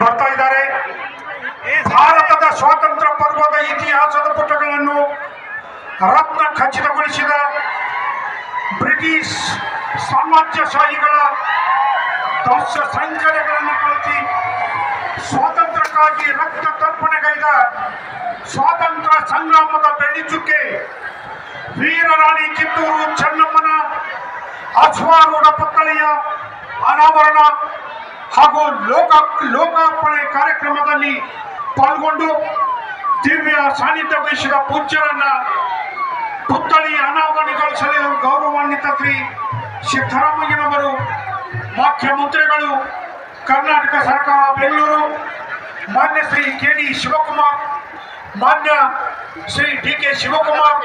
ಬರ್ತಾ ಇದ್ದಾರೆ. ಭಾರತದ ಸ್ವಾತಂತ್ರ್ಯ ಪರ್ವದ ಇತಿಹಾಸದ ಪುಟಗಳನ್ನು ರತ್ನ ಖಚಿತಗೊಳಿಸಿದ ಬ್ರಿಟಿಷ್ ಸಾಮ್ರಾಜ್ಯಶಾಹಿಗಳ ದೋಷ ಸಂಚಾರಗಳನ್ನು ಕಳಿಸಿ ಸ್ವಾತಂತ್ರ್ಯಕ್ಕಾಗಿ ರಕ್ತ ತರ್ಪಣೆಗೈದ ಸ್ವಾತಂತ್ರ್ಯ ಸಂಗ್ರಾಮದ ಬೆಳ್ಳಿಚುಕ್ಕೆ ವೀರರಾಣಿ ಕಿತ್ತೂರು ಚೆನ್ನಮ್ಮನ ಅಶ್ವಾರೂಢ ಪತ್ತಳೆಯ ಅನಾವರಣ ಹಾಗೂ ಲೋಕ ಲೋಕಾರ್ಪಣೆ ಕಾರ್ಯಕ್ರಮದಲ್ಲಿ ಪಾಲ್ಗೊಂಡು ದಿವ್ಯ ಸಾನ್ನಿಧ್ಯ ವಹಿಸಿದ ಪೂಜ್ಯರನ್ನ ಪುತ್ಥಳಿ ಅನಾವರಣಗೊಳಿಸಲು ಗೌರವಾನ್ವಿತ ಶ್ರೀ ಸಿದ್ದರಾಮಯ್ಯನವರು ಮುಖ್ಯಮಂತ್ರಿಗಳು ಕರ್ನಾಟಕ ಸರ್ಕಾರ, ಬೆಂಗಳೂರು, ಮಾನ್ಯ ಶ್ರೀ ಕೆ ಡಿ ಶಿವಕುಮಾರ್, ಮಾನ್ಯ ಶ್ರೀ ಡಿ ಕೆ ಶಿವಕುಮಾರ್,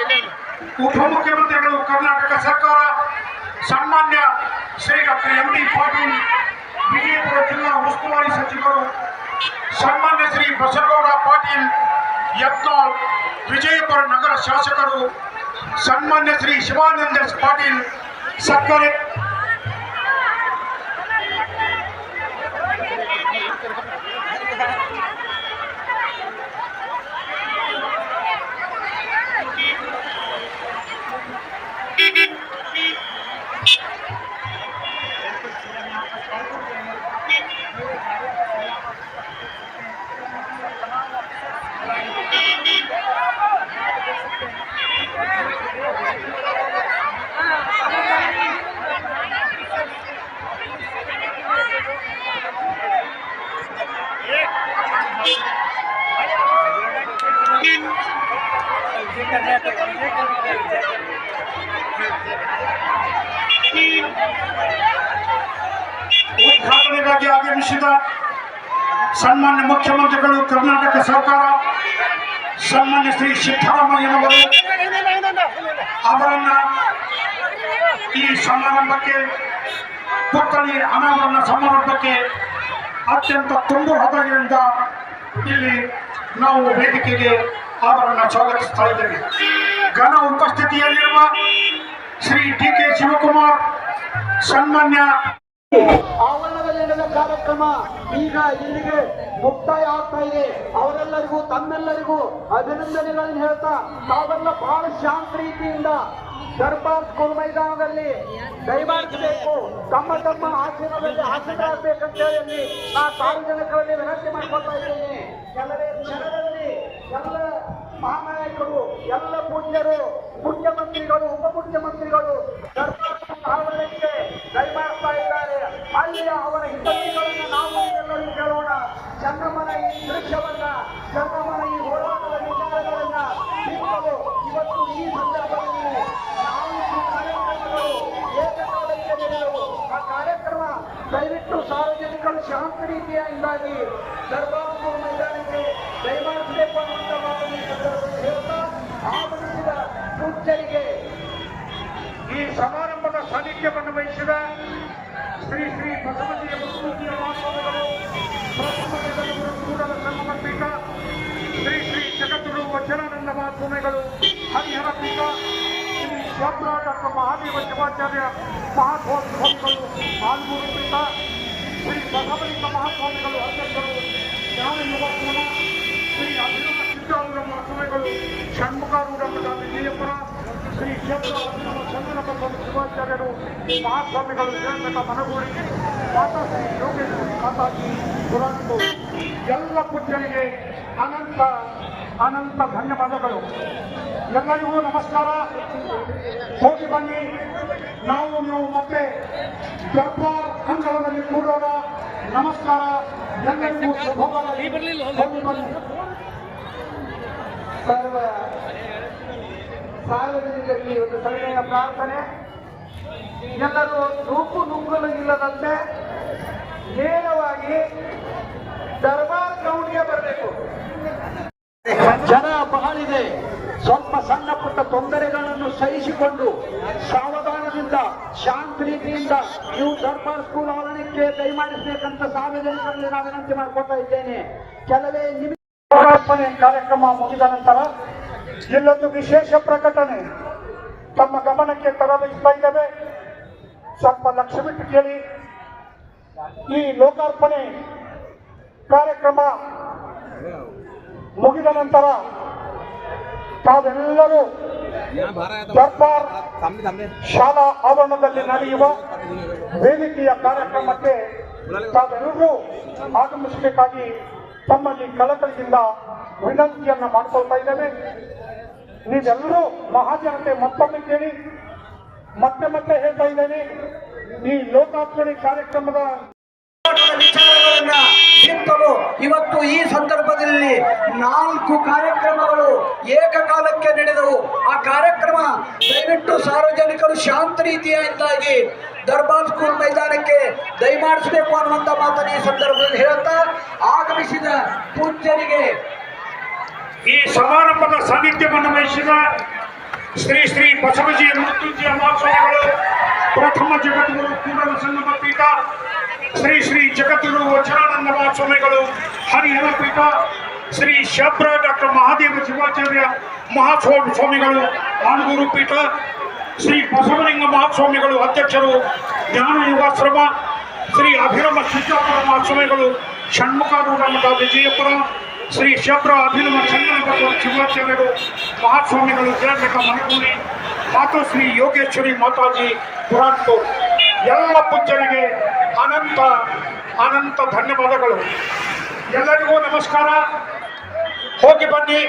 ಉಪಮುಖ್ಯಮಂತ್ರಿಗಳು, ಕರ್ನಾಟಕ ಸರ್ಕಾರ, ಸನ್ಮಾನ್ಯ Shri doctor M D Patil Vijayapura ಜಿಲ್ಲಾ ಉಸ್ತುವಾರಿ ಸಚಿವರು ಸನ್ಮಾನ್ಯ ಶ್ರೀ ಬಸವಗೌಡ ಪಾಟೀಲ್ ಯತ್ನಾಳ್ ವಿಜಯಪುರ ನಗರ ಶಾಸಕರು ಸನ್ಮಾನ್ಯ ಶ್ರೀ ಶಿವಾನಂದ ಪಾಟೀಲ್ ಸಕ್ಕರೆ ಉದ್ಘಾಟನೆಗಾಗಿ ಆಗಮಿಸಿದ ಸನ್ಮಾನ್ಯ ಮುಖ್ಯಮಂತ್ರಿಗಳು, ಕರ್ನಾಟಕ ಸರ್ಕಾರ, ಸನ್ಮಾನ್ಯ ಶ್ರೀ ಸಿದ್ದರಾಮಯ್ಯನವರು ಅವರನ್ನ ಈ ಸಮಾರಂಭಕ್ಕೆ, ಪುತ್ಥಳಿ ಅನಾವರಣ ಸಮಾರಂಭಕ್ಕೆ ಅತ್ಯಂತ ತುಂಬು ಹೃದಯದಿಂದ ಇಲ್ಲಿ ನಾವು ವೇದಿಕೆಗೆ ಅವರನ್ನ ಸ್ವಾಗತಿಸ್ತಾ ಇದ್ದೇವೆ ಘನ ಉಪಸ್ಥಿತಿಯಲ್ಲಿರುವ ಶ್ರೀ ಡಿ ಕೆ ಶಿವಕುಮಾರ್, ಸನ್ಮಾನ್ಯ ಆವರಣದಲ್ಲಿ ನಡೆದ ಕಾರ್ಯಕ್ರಮ ಈಗ ಇಲ್ಲಿಗೆ ಮುಕ್ತಾಯ ಆಗ್ತಾ ಇದೆ. ಅವರೆಲ್ಲರಿಗೂ, ತಮ್ಮೆಲ್ಲರಿಗೂ ಅಭಿನಂದನೆಗಳನ್ನು ಹೇಳ್ತಾ, ತಾವೆಲ್ಲ ಬಹಳ ಶಾಂತ ರೀತಿಯಿಂದ ದರ್ಬಾರ್ ಸ್ಕೂಲ್ ಮೈದಾನದಲ್ಲಿ ದಯಮಾಡಿಸಬೇಕು. ತಮ್ಮ ತಮ್ಮ ಆಸನದಲ್ಲಿ ಹಾಸನರಾಗಬೇಕಂತ ಹೇಳಿ ಆ ಸಾರ್ವಜನಿಕರಲ್ಲಿ ವಿನಂತಿ ಮಾಡ್ಕೊಳ್ತಾ ಇದ್ದೇನೆ ಕೆಲವೇ ಕ್ಷಣದಲ್ಲಿ ಎಲ್ಲ ಮಹಾನಾಯಕರು ಪೂಜ್ಯರು ಮುಖ್ಯಮಂತ್ರಿಗಳು ಉಪಮುಖ್ಯಮಂತ್ರಿಗಳು ದರ್ಬಾರ್ ಆವರಣಕ್ಕೆ ದಯಮಾಡ್ತಾ ಇದ್ದಾರೆ. ಅಲ್ಲಿ ಅವರ ಹಿತಗಳನ್ನು ನಾವು ಎಲ್ಲರೂ ಕೇಳೋಣ. ಚನ್ನಮ್ಮನ ಈ ದೃಶ್ಯವನ್ನ ಚನ್ನಮ್ಮನ ಈ ಹೋರಾಟದ ವಿಚಾರಗಳನ್ನ ಬಿಂಬಲು ಇವತ್ತು ಈ ಸಂದರ್ಭದಲ್ಲಿ ನಾವು ಕಾರ್ಯಕ್ರಮಗಳು ಏಕಕಾಲಕ್ಕೆ ನಡೆಯಲು ಆ ಕಾರ್ಯಕ್ರಮ ದಯವಿಟ್ಟು ಸಾರ್ವಜನಿಕರು ಶಾಂತ ರೀತಿಯಿಂದಾಗಿ ದರ್ಬಾರ್ ಮೈದಾನಕ್ಕೆ ದಯಮಾಡಿಸಬೇಕು ಅನ್ನುವಂಥ ಮಾತನ್ನು ಸಂದರ್ಭದಲ್ಲಿ ಪೂಜ್ಯರಿಗೆ ಈ ಸಮಾರಂಭದ ಸಾನ್ನಿಧ್ಯವನ್ನು ವಹಿಸಿದ ಶ್ರೀ ಶ್ರೀ ಪ್ರಥಮ ಕೂಡಲ ಸಂಗಮ ಪೀಠ ಶ್ರೀ ಶ್ರೀ ಜಗದ್ಗುರು ವಚನಾನಂದ ಮಹಾಸ್ವಾಮಿಗಳು, ಹರಿಹರ ಪೀಠ, ಶ್ರೀ ಸ್ವಪ್ನ ಡಾಕ್ಟರ್ ಮಹಾದೇವ ಶಿವಾಚಾರ್ಯ ಮಹಾತ್ಮಗಳು ಆಲ್ಮೂರು ಪೀಠ, ಶ್ರೀ ಬಸವಲಿಂಗ ಮಹಾಸ್ವಾಮಿಗಳು, ಅಧ್ಯಕ್ಷರು, ಜ್ಞಾನ ಯುವಕೋನ ಶ್ರೀ ಅಭಿನವ ಸಿದ್ದಾರೂಢ ಮಹಾಸ್ವಾಮಿಗಳು ಚಂದ್ರಪ್ಪ ಶಿವಾಚಾರ್ಯರು ಮಹಾಸ್ವಾಮಿಗಳು ನಿರಂತರ ಮನಗೂಡಿ ಮಾತಾ ಶ್ರೀ ಯೋಗೇಶ್ವರಿ ಮಾತಾಜಿ ಪುರಾಣಿತು ಎಲ್ಲ ಪೂಜ್ಯರಿಗೆ ಅನಂತ ಅನಂತ ಧನ್ಯವಾದಗಳು. ಎಲ್ಲರಿಗೂ ನಮಸ್ಕಾರ. ಹೋಗಿ ಬನ್ನಿ. ನಾವು ನೀವು ಮತ್ತೆ ದರ್ಬಾರ್ ಅಂಗಳದಲ್ಲಿ ಕೂಡೋಣ. ನಮಸ್ಕಾರ. ಎಲ್ಲರಿಗೂ ಸರ್ವ ಸಾರ್ವಜನಿಕರಿಗೆ ಒಂದು ಸಣ್ಣ ಪ್ರಾರ್ಥನೆ. ಎಲ್ಲರೂ ನೂಕು ನುಗ್ಗಲು ಇಲ್ಲದಂತೆ ನೇರವಾಗಿ ದರ್ಬಾರ್ ಗ್ರೌಂಡ್ಗೆ ಬರಬೇಕು. ಜನ ಬಹಳಿದೆ. ಸ್ವಲ್ಪ ಸಣ್ಣ ಪುಟ್ಟ ತೊಂದರೆಗಳನ್ನು ಸಹಿಸಿಕೊಂಡು ಸಾವಧಾನದಿಂದ ಶಾಂತ ರೀತಿಯಿಂದ ನೀವು ದರ್ಬಾರ್ ಸ್ಕೂಲ್ ಆವರಣಕ್ಕೆ ದಯಮಾಡಿಸಬೇಕಂತ ಸಾರ್ವಜನಿಕರಲ್ಲಿ ನಾನು ವಿನಂತಿ ಮಾಡ್ಕೊತಾ ಇದ್ದೇನೆ. ಕೆಲವೇ ನಿಮಿಷ ಕಾರ್ಯಕ್ರಮ ಮುಗಿದ ನಂತರ ಇಲ್ಲೊಂದು ವಿಶೇಷ ಪ್ರಕಟಣೆ. ತಮ್ಮ ಗಮನಕ್ಕೆ ತರಬಯಸ್ತಾ ಇದ್ದೇವೆ ಸ್ವಲ್ಪ ಲಕ್ಷ ಬಿಟ್ಟು ಕೇಳಿ. ಈ ಲೋಕಾರ್ಪಣೆ ಕಾರ್ಯಕ್ರಮ ಮುಗಿದ ನಂತರ ತಾವೆಲ್ಲರೂ ದರ್ಬಾರ್ ಶಾಲಾ ಆವರಣದಲ್ಲಿ ನಡೆಯುವ ವೇದಿಕೆಯ ಕಾರ್ಯಕ್ರಮಕ್ಕೆ ತಾವೆಲ್ಲರೂ ಆಗಮಿಸಬೇಕಾಗಿ ತಮ್ಮಲ್ಲಿ ಕಳಕಳಿಯಿಂದ ವಿನಂತಿಯನ್ನ ಮಾಡ್ಕೊಳ್ತಾ ಇದ್ದೇವೆ ನೀವೆಲ್ಲರೂ ಮಹಾಜನತೆ ಮತ್ತೊಮ್ಮೆ ಕೇಳಿ, ಮತ್ತೆ ಮತ್ತೆ ಹೇಳ್ತಾ ಇದ್ದೇನೆ. ಈ ಲೋಕಾರ್ಪಣೆ ಕಾರ್ಯಕ್ರಮದ ವಿಚಾರಗಳನ್ನ ಬಿತ್ತಲು ಇವತ್ತು ಈ ಸಂದರ್ಭದಲ್ಲಿ ನಾಲ್ಕು ಕಾರ್ಯಕ್ರಮಗಳು ಏಕಕಾಲಕ್ಕೆ ನಡೆದವು. ಆ ಕಾರ್ಯಕ್ರಮ ದಯವಿಟ್ಟು ಸಾರ್ವಜನಿಕರು ಶಾಂತ ರೀತಿಯಿಂದಾಗಿ ದರ್ಬಾರ್ ಸ್ಕೂಲ್ ಮೈದಾನಕ್ಕೆ ದಯಮಾಡಿಸಬೇಕು ಅನ್ನುವಂತ ಮಾತನ್ನು ಈ ಸಂದರ್ಭದಲ್ಲಿ ಹೇಳ್ತಾ ಆಗಮಿಸಿದ ಪೂಜ್ಯರಿಗೆ ಈ ಸಮಾರಂಭದ ಸಾನ್ನಿಧ್ಯವನ್ನು ವಹಿಸಿದ ಶ್ರೀ ಶ್ರೀ ಬಸವಜಿ ಮೃತ್ಯುಂಜಯ ಮಹಾಸ್ವಾಮಿಗಳು ಪ್ರಥಮ ಜಗದ್ಗುರು ಕೂಡಲ ಸಂಗಮ ಪೀಠ, ಶ್ರೀ ಶ್ರೀ ಜಗದ್ಗುರು ವಚನಾನಂದ ಮಹಾಸ್ವಾಮಿಗಳು ಹರಿಹರ ಪೀಠ, ಶ್ರೀ ಶಬ್ರ ಡಾಕ್ಟರ್ ಮಹಾದೇವ ಶಿವಾಚಾರ್ಯ ಮಹಾಸ್ವಾಮಿ ಸ್ವಾಮಿಗಳು ಆನಗೂರು ಪೀಠ, ಶ್ರೀ ಬಸವಲಿಂಗ ಮಹಾಸ್ವಾಮಿಗಳು ಅಧ್ಯಕ್ಷರು ಜ್ಞಾನ ಯುಗಾಶ್ರಮ, ಶ್ರೀ ಅಭಿರಮ ಶಿಕ್ಷಾಪುರ ಮಹಾಸ್ವಾಮಿಗಳು ಷಣ್ಮುಖಾರೂಢ ಮಠ ವಿಜಯಪುರ ಶ್ರೀ ಕ್ಷೇತ್ರ ಅಭಿನವ ಚಂದ್ರಭದ್ರ ಶಿವಾಚಾರ್ಯರು ಮಹಾಸ್ವಾಮಿಗಳು ಜಯಬೇಕ ಮನಗೂರಿ ಮಾತು ಶ್ರೀ ಯೋಗೇಶ್ವರಿ ಮಾತಾಜಿ ಪುರಾಣ್ಪುರ್ ಎಲ್ಲ ಪೂಜ್ಯರಿಗೆ ಅನಂತ ಅನಂತ ಧನ್ಯವಾದಗಳು. ಎಲ್ಲರಿಗೂ ನಮಸ್ಕಾರ. ಹೋಗಿ ಬನ್ನಿ.